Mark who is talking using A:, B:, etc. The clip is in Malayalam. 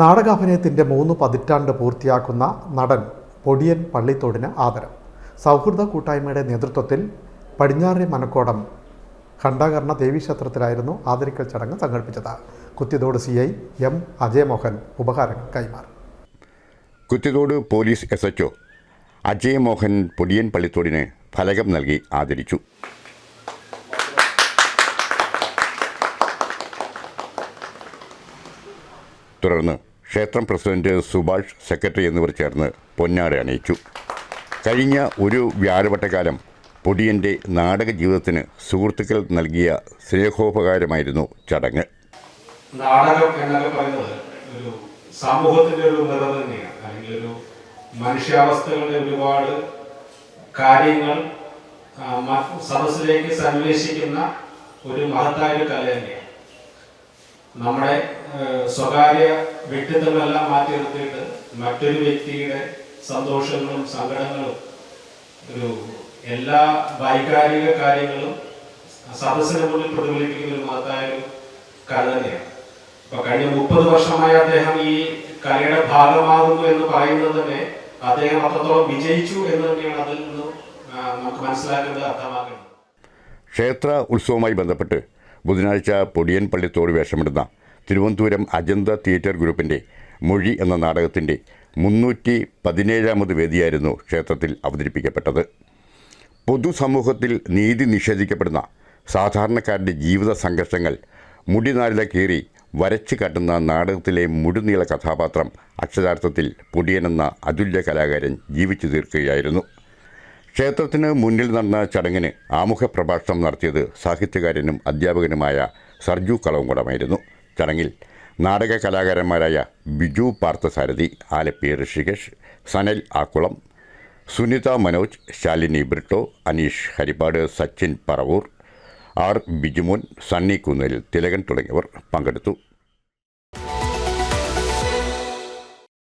A: നാടകാഭിനയത്തിന്റെ മൂന്ന് പതിറ്റാണ്ട് പൂർത്തിയാക്കുന്ന നടൻ പൊടിയൻ പള്ളിത്തോടിന് ആദരം. സൗഹൃദ കൂട്ടായ്മയുടെ നേതൃത്വത്തിൽ പടിഞ്ഞാറെ മനക്കോടം ഖണ്ഡാകർണ ദേവീക്ഷേത്രത്തിലായിരുന്നു ആദരിക്കൽ ചടങ്ങ് സംഘടിപ്പിച്ചത്. Kuthiyathode C I M Ajayamohan ഉപഹാരങ്ങൾ കൈമാറി.
B: Kuthiyathode police S H Ajayamohan Podiyan പള്ളിത്തോടിന് ഫലകം നൽകി ആദരിച്ചു. തുടർന്ന് ക്ഷേത്രം പ്രസിഡന്റ് സുഭാഷ് സെക്രട്ടറി എന്നിവർ ചേർന്ന് പൊന്നാട അണിയിച്ചു. കഴിഞ്ഞ ഒരു വ്യാഴവട്ടകാലം പൊടിയന്റെ നാടക ജീവിതത്തിന് സുഹൃത്തുക്കൾ നൽകിയ സ്നേഹോപകാരമായിരുന്നു ചടങ്ങ്.
C: പറയുന്നത് ഒരു സമൂഹത്തിന്റെ ഒരു നിറവ് തന്നെയാണ്. അല്ലെങ്കിൽ ഒരു മനുഷ്യാവസ്ഥകളുടെ ഒരുപാട് കാര്യങ്ങൾ സദസ്സിലേക്ക് സന്വേഷിക്കുന്ന ഒരു മഹത്തായ ഒരു കല തന്നെയാണ്. നമ്മുടെ സ്വകാര്യ വ്യക്തിത്വങ്ങളെല്ലാം മാറ്റി നിർത്തിയിട്ട് മറ്റൊരു വ്യക്തിയുടെ സന്തോഷങ്ങളും സങ്കടങ്ങളും ഒരു എല്ലാ വൈകാരിക കാര്യങ്ങളും സദസ്സിന് മുന്നിൽ പ്രതിഫലിപ്പിക്കുന്ന ഒരു മഹത്തായ ഒരു കല തന്നെയാണ്. അപ്പൊ കഴിഞ്ഞ മുപ്പത് വർഷമായി അദ്ദേഹം ഈ കലയുടെ ഭാഗമാകുന്നു എന്ന് പറയുന്നത് തന്നെ അദ്ദേഹം അത്രത്തോളം വിജയിച്ചു എന്ന് തന്നെയാണ് അതിൽ നിന്ന് നമുക്ക് മനസ്സിലാക്കേണ്ടത് അർത്ഥമാക്കേണ്ടത്
B: ക്ഷേത്ര ഉത്സവവുമായി ബന്ധപ്പെട്ട് ബുധനാഴ്ച പൊടിയൻ പള്ളിത്തോട് വേഷമിടുന്ന തിരുവനന്തപുരം അജന്ത തിയേറ്റർ ഗ്രൂപ്പിന്റെ മൊഴി എന്ന നാടകത്തിന്റെ മുന്നൂറ്റി പതിനേഴാമത് വേദിയായിരുന്നു ക്ഷേത്രത്തിൽ അവതരിപ്പിക്കപ്പെട്ടത്. പൊതുസമൂഹത്തിൽ നീതി നിഷേധിക്കപ്പെടുന്ന സാധാരണക്കാരുടെ ജീവിത സംഘർഷങ്ങൾ മുടിനാരില കീറി വരച്ചു കാട്ടുന്ന നാടകത്തിലെ മുഴുനീള കഥാപാത്രം അക്ഷരാർത്ഥത്തിൽ പൊടിയനെന്ന അതുല്യ കലാകാരൻ ജീവിച്ചു തീർക്കുകയായിരുന്നു. ക്ഷേത്രത്തിന് മുന്നിൽ നടന്ന ചടങ്ങിന് ആമുഖ പ്രഭാഷണം നടത്തിയത് സാഹിത്യകാരനും അധ്യാപകനുമായ സർജു കളവുംകുടമായിരുന്നു ചടങ്ങിൽ നാടക കലാകാരന്മാരായ ബിജു പാർത്ഥസാരഥി ആലപ്പി ഋഷികേഷ് സനൽ ആക്കുളം സുനിത മനോജ് ശാലിനി ബ്രിട്ടോ അനീഷ് ഹരിപ്പാട് സച്ചിൻ പറവൂർ ആർ ബിജുമോൻ സണ്ണി കുന്നേൽ തിലകൻ തുടങ്ങിയവർ പങ്കെടുത്തു.